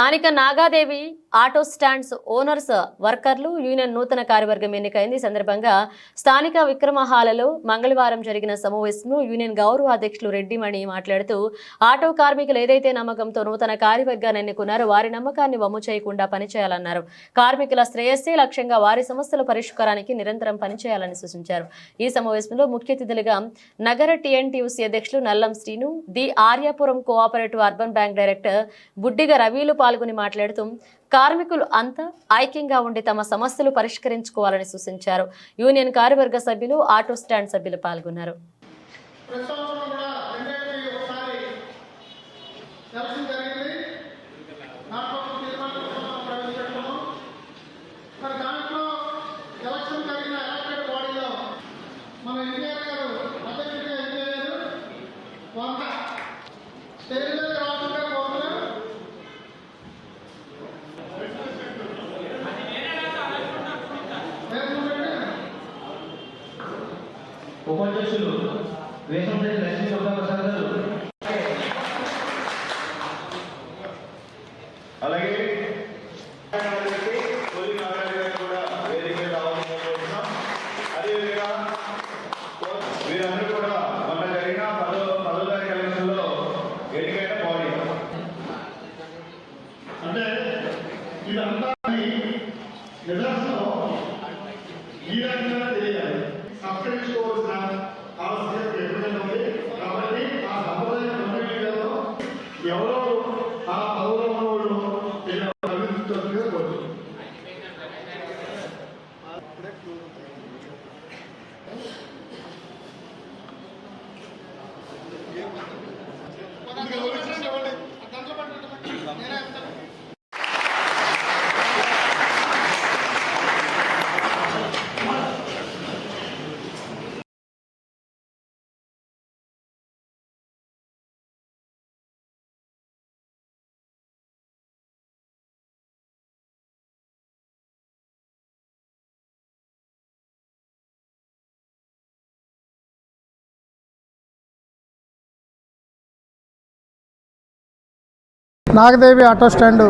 స్థానిక Nagadevi auto stands owners వర్కర్లు union నూతన కార్యవర్గం ఎన్నికైంది. ఈ సందర్భంగా స్థానిక విక్రమ హాలలో మంగళవారం జరిగిన సమావేశంలో యూనియన్ గౌరవ అధ్యక్షులు రెడ్డిమణి మాట్లాడుతూ ఆటో కార్మికులు ఏదైతే నమ్మకంతో నూతన కార్యవర్గాన్ని ఎన్నుకున్నారో వారి నమ్మకాన్ని వమ్ము చేయకుండా పనిచేయాలన్నారు. కార్మికుల శ్రేయస్సే లక్ష్యంగా వారి సమస్యల పరిష్కారానికి నిరంతరం పనిచేయాలని సూచించారు. ఈ సమావేశంలో ముఖ్య అతిథులుగా నగర టీఎన్టీయూసీ అధ్యక్షులు Nallam Srinu the Aryapuram cooperative urban bank director Buddiga రవిలు పాల్గొని మాట్లాడుతూ కార్మికులు అంతా ఐక్యంగా ఉండి తమ సమస్యలు పరిష్కరించుకోవాలని సూచించారు. యూనియన్ కార్యవర్గ సభ్యులు ఆటో స్టాండ్ సభ్యులు పాల్గొన్నారు. మన ఎన్టీఆర్ గారు అధ్యక్షుడిగా ఎన్నికయ్యారు వంద స్టేజ్ మీద రాకుండా కోరుతున్నాం ఉపాధ్యక్షులు Vesamsetti Lakshmi Prasad garu Nagadevi auto stand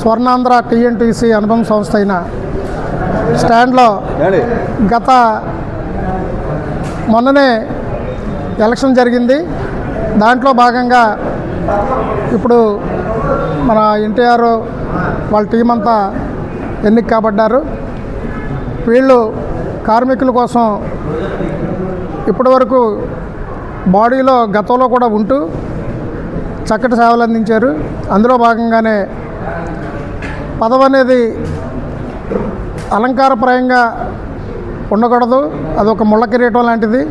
Swarnandhra TNTC అనుబంధ సంస్థ అయిన స్టాండ్లో గత మొన్ననే ఎలక్షన్ జరిగింది. దాంట్లో భాగంగా ఇప్పుడు మన ఎన్టీఆర్ వాళ్ళ టీం అంతా ఎన్నిక కాబడ్డారు. వీళ్ళు కార్మికుల కోసం ఇప్పటివరకు బాడీలో గతంలో కూడా ఉంటూ చక్కటి సేవలు అందించారు. అందులో భాగంగానే పదవి అనేది అలంకారప్రాయంగా ఉండకూడదు. అదొక ముళ్ళ కిరీటం లాంటిది.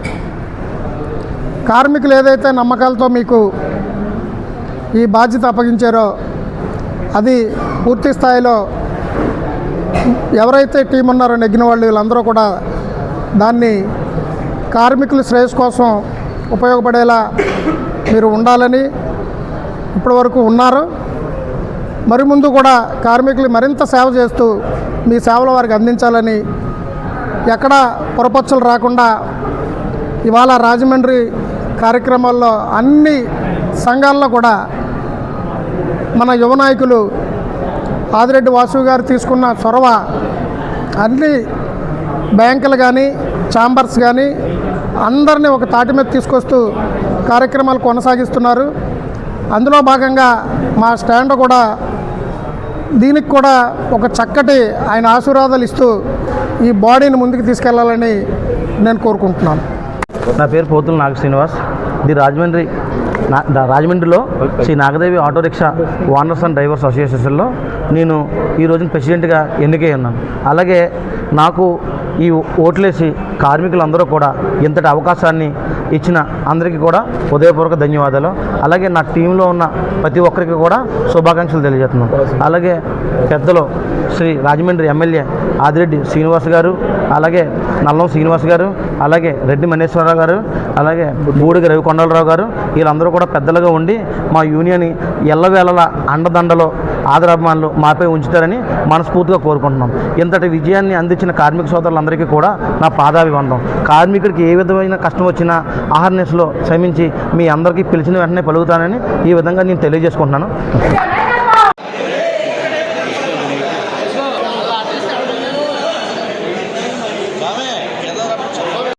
కార్మికులు ఏదైతే నమ్మకాలతో మీకు ఈ బాధ్యత అప్పగించారో అది పూర్తి స్థాయిలో ఎవరైతే టీం ఉన్నారో నెగ్గిన వాళ్ళు వీళ్ళందరూ కూడా దాన్ని కార్మికుల శ్రేయస్ కోసం ఉపయోగపడేలా మీరు ఉండాలని ఇప్పటి వరకు ఉన్నారు. మరి ముందు కూడా కార్మికులు మరింత సేవ చేస్తూ మీ సేవలు వారికి అందించాలని ఎక్కడ పొరపచ్చులు రాకుండా ఇవాళ రాజమండ్రి కార్యక్రమాల్లో అన్ని సంఘాల్లో కూడా మన యువ నాయకులు ఆదిరెడ్డి వాసు గారు తీసుకున్న చొరవ అన్ని బ్యాంకులు కానీ ఛాంబర్స్ కానీ అందరినీ ఒక తాటి మీద తీసుకొస్తూ కార్యక్రమాలు కొనసాగిస్తున్నారు. అందులో భాగంగా మా స్టాండ్ కూడా దీనికి కూడా ఒక చక్కటి ఆయన ఆశీర్వాదాలు ఇస్తూ ఈ బాడీని ముందుకు తీసుకెళ్ళాలని నేను కోరుకుంటున్నాను. నా పేరు పోతుల నాగ శ్రీనివాస్. ఇది రాజమండ్రి నా- రాజమండ్రిలో Shri Nagadevi auto rickshaw owners and drivers అసోసియేషన్లో నేను ఈ రోజున ప్రెసిడెంట్గా ఎన్నికై ఉన్నాను. అలాగే నాకు ఈ ఓట్లేసి కార్మికులందరూ కూడా ఇంతటి అవకాశాన్ని ఇచ్చిన అందరికీ కూడా హృదయపూర్వక ధన్యవాదాలు. అలాగే నా టీంలో ఉన్న ప్రతి ఒక్కరికి కూడా శుభాకాంక్షలు తెలియజేస్తున్నాను అలాగే పెద్దలు శ్రీ రాజమండ్రి ఎమ్మెల్యే ఆదిరెడ్డి శ్రీనివాస్ గారు అలాగే నల్లం శ్రీనివాస్ గారు అలాగే రెడ్డి మనేశ్వరరావు గారు అలాగే బూడిగ రవికొండలరావు గారు వీళ్ళందరూ కూడా పెద్దలుగా ఉండి మా యూనియన్ ఎల్లవేళల అండదండలో ఆదరాభిమానులు మాపై ఉంచుతారని మనస్ఫూర్తిగా కోరుకుంటున్నాం. ఇంతటి విజయాన్ని అందించిన కార్మిక సోదరులందరికీ కూడా నా పాదాభివందం కార్మికుడికి ఏ విధమైన కష్టం వచ్చినా ఆహార్నెస్లో శ్రమించి మీ అందరికీ పిలిచిన వెంటనే పలుకుతానని ఈ విధంగా నేను తెలియజేసుకుంటున్నాను.